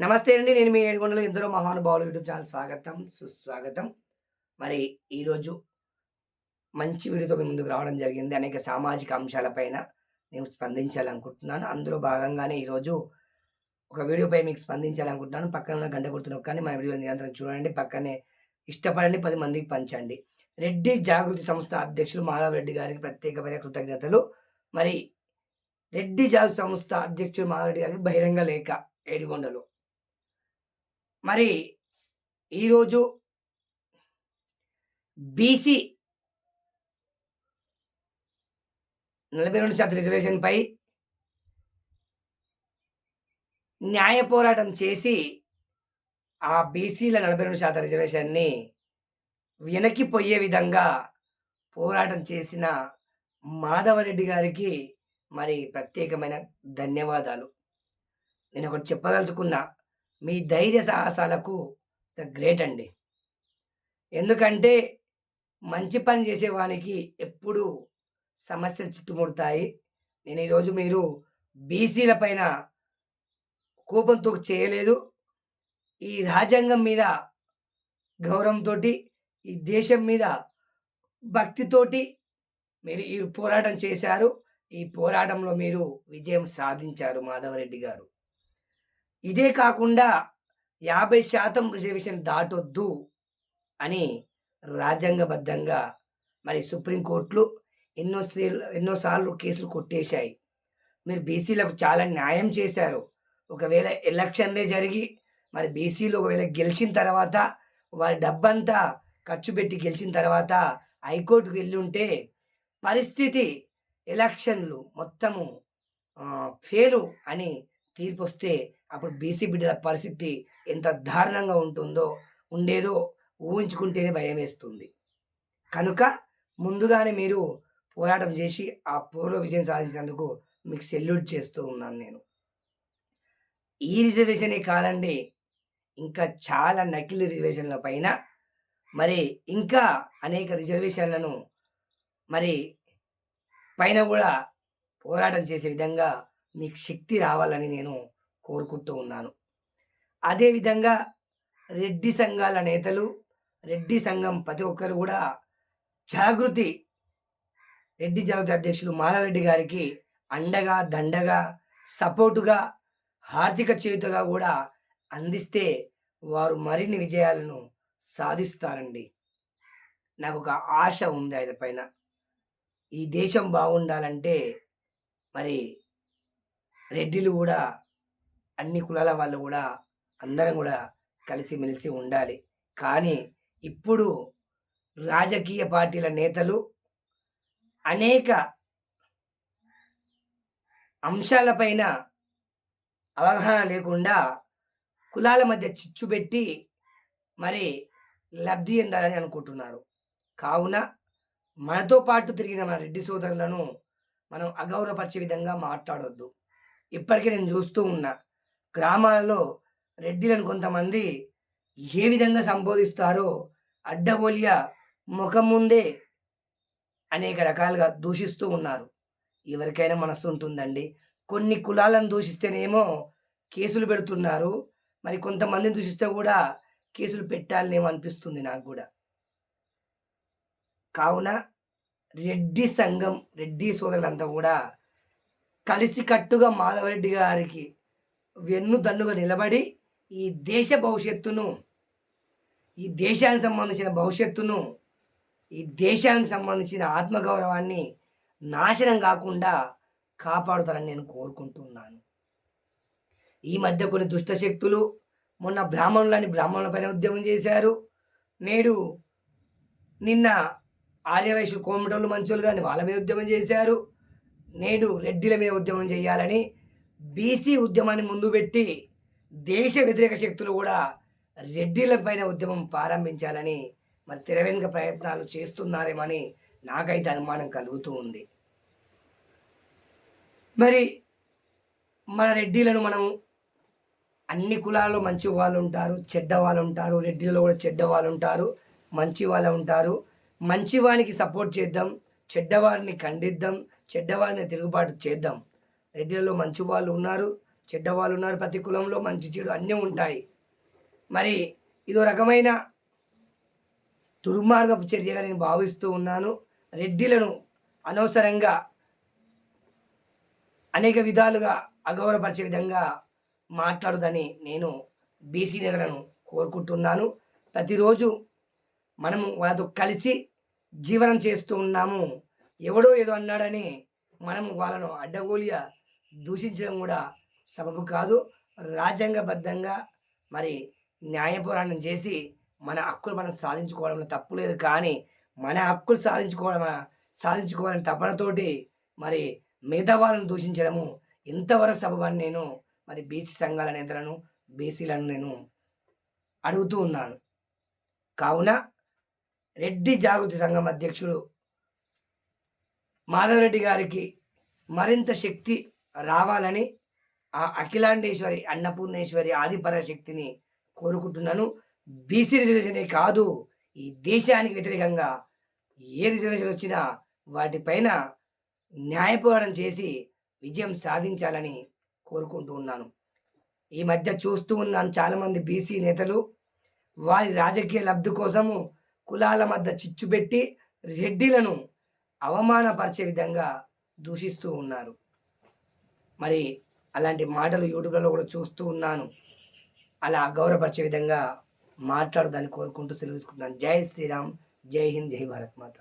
నమస్తే అండి నేను మీ ఏడుగొండలు ఎందరో మహానుభావులు యూట్యూబ్ ఛానల్ స్వాగతం సుస్వాగతం. మరి ఈరోజు మంచి వీడియోతో ముందుకు రావడం జరిగింది. అనేక సామాజిక అంశాలపైన నేను స్పందించాలనుకుంటున్నాను. అందులో భాగంగానే ఈరోజు ఒక వీడియోపై మీకు స్పందించాలనుకుంటున్నాను. పక్కన ఉన్న గంట గుర్తు కానీ మన వీడియో నిరంతరం చూడండి. పక్కనే ఇష్టపడండి పది మందికి పంచండి. రెడ్డి జాగృతి సంస్థ అధ్యక్షులు మాధవ్ రెడ్డి గారికి ప్రత్యేకమైన కృతజ్ఞతలు. మరి రెడ్డి జాగృతి సంస్థ అధ్యక్షులు మాధవ్ రెడ్డి గారికి బహిరంగ లేఖ ఏడుగొండలు. మరి ఈరోజు బీసీ నలభై రెండు శాతం రిజర్వేషన్పై న్యాయ పోరాటం చేసి ఆ బీసీల నలభై రెండు శాతం రిజర్వేషన్ని వెనక్కి పోయే విధంగా పోరాటం చేసిన మాధవరెడ్డి గారికి మరి ప్రత్యేకమైన ధన్యవాదాలు. నేను ఒకటి చెప్పదలుచుకున్నా. మీ ధైర్య సాహసాలకు గ్రేట్ అండి. ఎందుకంటే మంచి పని చేసేవానికి ఎప్పుడు సమస్యలు చుట్టుముడతాయి. నేను ఈరోజు మీరు బీసీల పైన కోపంతో చేయలేదు. ఈ రాజ్యాంగం మీద గౌరవంతో ఈ దేశం మీద భక్తితోటి మీరు ఈ పోరాటం చేశారు. ఈ పోరాటంలో మీరు విజయం సాధించారు మాధవరెడ్డి గారు. ఇదే కాకుండా యాభై శాతం రిజర్వేషన్ దాటొద్దు అని రాజ్యాంగబద్ధంగా మరి సుప్రీంకోర్టులు ఎన్నో ఎన్నోసార్లు కేసులు కొట్టేశాయి. మీరు బీసీలకు చాలా న్యాయం చేశారు. ఒకవేళ ఎలక్షన్లే జరిగి మరి బీసీలు ఒకవేళ గెలిచిన తర్వాత వారి డబ్బంతా ఖర్చు పెట్టి గెలిచిన తర్వాత హైకోర్టుకు వెళ్ళి ఉంటే పరిస్థితి ఎలక్షన్లు మొత్తము ఫేలు అని తీర్పు వస్తే అప్పుడు బీసీ బిడ్డల పరిస్థితి ఎంత దారుణంగా ఉంటుందో ఉండేదో ఊహించుకుంటేనే భయం వేస్తుంది కనుక ముందుగానే మీరు పోరాటం చేసి ఆ పూర్వ విజయం సాధించినందుకు మీకు సెల్యూట్ చేస్తూ ఉన్నాను నేను. ఈ రిజర్వేషనే కాదండి ఇంకా చాలా నకిలీ రిజర్వేషన్ల పైన. మరి ఇంకా అనేక రిజర్వేషన్లను మరి పైన కూడా పోరాటం చేసే విధంగా మీకు శక్తి రావాలని నేను కోరుకుంటూ ఉన్నాను. అదేవిధంగా రెడ్డి సంఘాల నేతలు రెడ్డి సంఘం ప్రతి ఒక్కరు కూడా జాగృతి రెడ్డి జాగృతి అధ్యక్షులు మాలారెడ్డి గారికి అండగా దండగా సపోర్టుగా ఆర్థిక చేయుతగా కూడా అందిస్తే వారు మరిన్ని విజయాలను సాధిస్తారండి. నాకు ఒక ఆశ ఉంది ఆయన పైన. ఈ దేశం బాగుండాలంటే మరి రెడ్డిలు కూడా అన్ని కులాల వాళ్ళు కూడా అందరం కూడా కలిసిమెలిసి ఉండాలి. కానీ ఇప్పుడు రాజకీయ పార్టీల నేతలు అనేక అంశాలపైన అవగాహన లేకుండా కులాల మధ్య చిచ్చు పెట్టి మరి లబ్ధి చెందాలని అనుకుంటున్నారు. కావున మనతో పాటు తిరిగిన మన రెడ్డి సోదరులను మనం అగౌరవపరిచే విధంగా మాట్లాడొద్దు. ఇప్పటికీ నేను చూస్తూ ఉన్నా. గ్రామాలలో రెడ్డిలను కొంతమంది ఏ విధంగా సంబోధిస్తారో అడ్డగోలియా ముఖం ముందే అనేక రకాలుగా దూషిస్తూ ఉన్నారు. ఎవరికైనా మనస్సు ఉంటుందండి. కొన్ని కులాలను దూషిస్తేనేమో కేసులు పెడుతున్నారు. మరి కొంతమందిని దూషిస్తే కూడా కేసులు పెట్టాలనేమో అనిపిస్తుంది నాకు కూడా. కావున రెడ్డి సంఘం రెడ్డి సోదరులంతా కూడా కలిసికట్టుగా మాధవరెడ్డి గారికి వెన్ను దన్నుగా నిలబడి ఈ దేశ భవిష్యత్తును ఈ దేశానికి సంబంధించిన భవిష్యత్తును ఈ దేశానికి సంబంధించిన ఆత్మగౌరవాన్ని నాశనం కాకుండా కాపాడుతారని నేను కోరుకుంటున్నాను. ఈ మధ్య కొన్ని దుష్టశక్తులు మొన్న బ్రాహ్మణులని బ్రాహ్మణులపైన ఉద్యమం చేశారు. నేడు నిన్న ఆర్యవైశ్య కోమటోళ్ళు మంచోళ్ళు కానీ వాళ్ళ మీద ఉద్యమం చేశారు. నేడు రెడ్డిల మీద ఉద్యమం చేయాలని బీసీ ఉద్యమాన్ని ముందు పెట్టి దేశ వ్యతిరేక శక్తులు కూడా రెడ్డిలపైన ఉద్యమం ప్రారంభించాలని మరి తెరవెనుక ప్రయత్నాలు చేస్తున్నారేమని నాకైతే అనుమానం కలుగుతూ ఉంది. మరి మన రెడ్డిలను మనం అన్ని కులాల్లో మంచి వాళ్ళు ఉంటారు చెడ్డ వాళ్ళు ఉంటారు రెడ్డిలో కూడా చెడ్డ వాళ్ళు ఉంటారు మంచి వాళ్ళు ఉంటారు. మంచివానికి సపోర్ట్ చేద్దాం చెడ్డవారిని ఖండిద్దాం చెడ్డవారిని తిరుగుబాటు చేద్దాం. రెడ్డిలలో మంచి వాళ్ళు ఉన్నారు చెడ్డ వాళ్ళు ఉన్నారు ప్రతి కులంలో మంచి చెడు అన్నీ ఉంటాయి. మరి ఇదో రకమైన దుర్మార్గపు చర్యగా నేను భావిస్తూ ఉన్నాను. రెడ్డిలను అనవసరంగా అనేక విధాలుగా అగౌరవపరిచే విధంగా మాట్లాడుదని నేను బీసీ నేతలను కోరుకుంటున్నాను. ప్రతిరోజు మనము వాళ్ళతో కలిసి జీవనం చేస్తూ ఉన్నాము. ఎవడో ఏదో అన్నాడని మనము వాళ్ళను అడ్డగోలిగా దూషించడం కూడా సబబు కాదు. రాజ్యాంగబద్ధంగా మరి న్యాయ పోరాటం చేసి మన హక్కులు మనం సాధించుకోవడంలో తప్పు లేదు. కానీ మన హక్కులు సాధించుకోవడం సాధించుకోవాలని తపనతోటి మరి మిగతా వాళ్ళని దూషించడము ఇంతవరకు సబబని నేను మరి బీసీ సంఘాల నేతలను బీసీలను నేను అడుగుతూ ఉన్నాను. కావున రెడ్డి జాగృతి సంఘం అధ్యక్షుడు మాధవరెడ్డి గారికి మరింత శక్తి రావాలని ఆ అఖిలాండేశ్వరి అన్నపూర్ణేశ్వరి ఆదిపర శక్తిని కోరుకుంటున్నాను బీసీ రిజర్వేషనే కాదు ఈ దేశానికి వ్యతిరేకంగా ఏ రిజర్వేషన్ వచ్చినా వాటిపైన న్యాయపోరాటం చేసి విజయం సాధించాలని కోరుకుంటూ ఉన్నాను. ఈ మధ్య చూస్తూ ఉన్నాను చాలామంది బీసీ నేతలు. వారి రాజకీయ లబ్ధి కోసము కులాల మధ్య చిచ్చు పెట్టి రెడ్డిలను అవమానపరిచే విధంగా దూషిస్తూ ఉన్నారు. మరి అలాంటి మాటలు యూట్యూబ్లలో కూడా చూస్తూ ఉన్నాను. అలా గౌరవపరిచే విధంగా మాట్లాడదాన్ని కోరుకుంటూ సెలవు తీసుకుంటున్నాను. జై శ్రీరామ్. జై హింద్. జై భారత్ మాత.